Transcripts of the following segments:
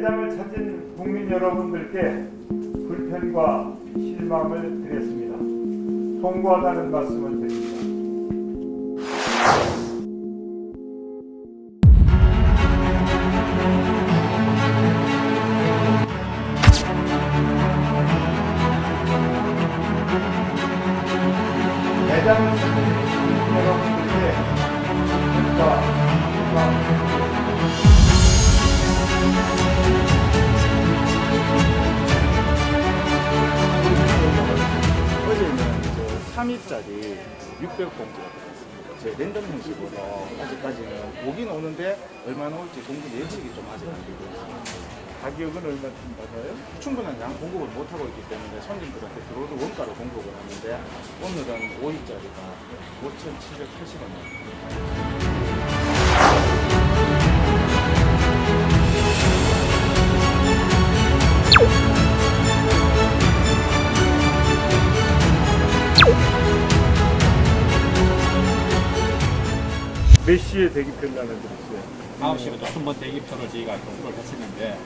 매장을 찾은 국민 여러분들께 불편과 실망을 드렸습니다. 송구하다는 말씀을 3일짜리 600봉지가 들어있습니다. 제 랜덤 형식으로 아직까지는 오긴 오는데 얼마나 올지 공급 예측이 좀 아직 안 되고 있습니다. 가격은 얼마쯤 받아요? 충분한 양 공급을 못하고 있기 때문에 손님들한테 들어오는 원가로 공급을 하는데 오늘은 5일짜리가 5,780원입니다. 몇 시에 대기표를 나눠드렸어요? 9시부터 순번 대기표를 저희가 공부를 했었는데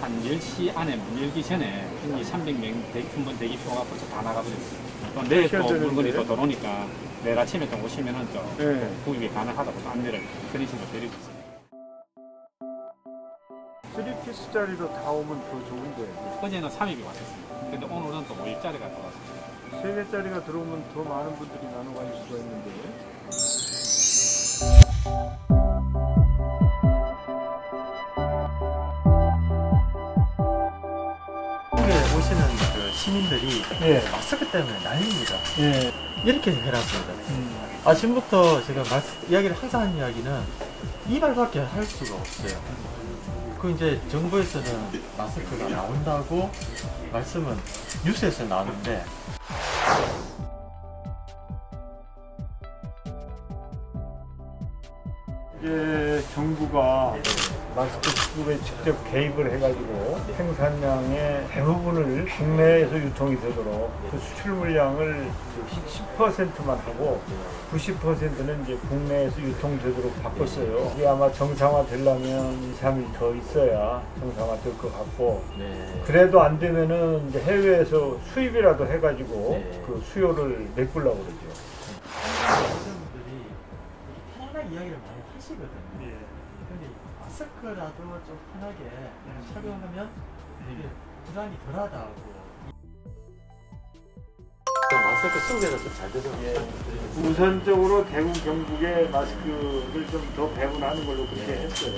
한 10시 안에 문 열기 전에 이미 300명 대, 순번 대기표가 벌써 다 나가버렸어요. 또 내일 또 되는데. 물건이 또 들어오니까 내일 아침에 또 오시면은 또 네. 구입이 가능하다고 또 안내를 식으로 드리고 있습니다. 3피스짜리로 다 오면 더 좋은데 어제는 3입이 왔었습니다. 근데 오늘은 또 5일짜리가 들어왔습니다. 3개짜리가 들어오면 더 많은 분들이 나눠 가실 수가 있는데 한국에 오시는 그 시민들이 예. 마스크 때문에 난립니다. 예. 이렇게 해놨습니다. 아침부터 제가 말씀, 이야기를 항상 하는 이야기는 이발밖에 할 수가 없어요. 그 이제 정부에서는 마스크가 나온다고 말씀은 뉴스에서 나오는데 이제 정부가 마스크 수급에 직접 개입을 해가지고 생산량의 대부분을 국내에서 유통이 되도록 그 수출 물량을 10%만 하고 90%는 이제 국내에서 유통되도록 바꿨어요. 이게 아마 정상화 되려면 2, 3일 더 있어야 정상화 될 것 같고 네. 그래도 안 되면은 이제 해외에서 수입이라도 해가지고 네. 그 수요를 메꾸려고 그러죠. 이야기를 많이 하시거든요. 근데 마스크라도 좀 편하게 착용하면 되게 부담이 덜하다고. 마스크 속에서 좀잘 되도록 우선적으로 대구 경북에 마스크를 좀 더 배분하는 걸로 그렇게 했어요.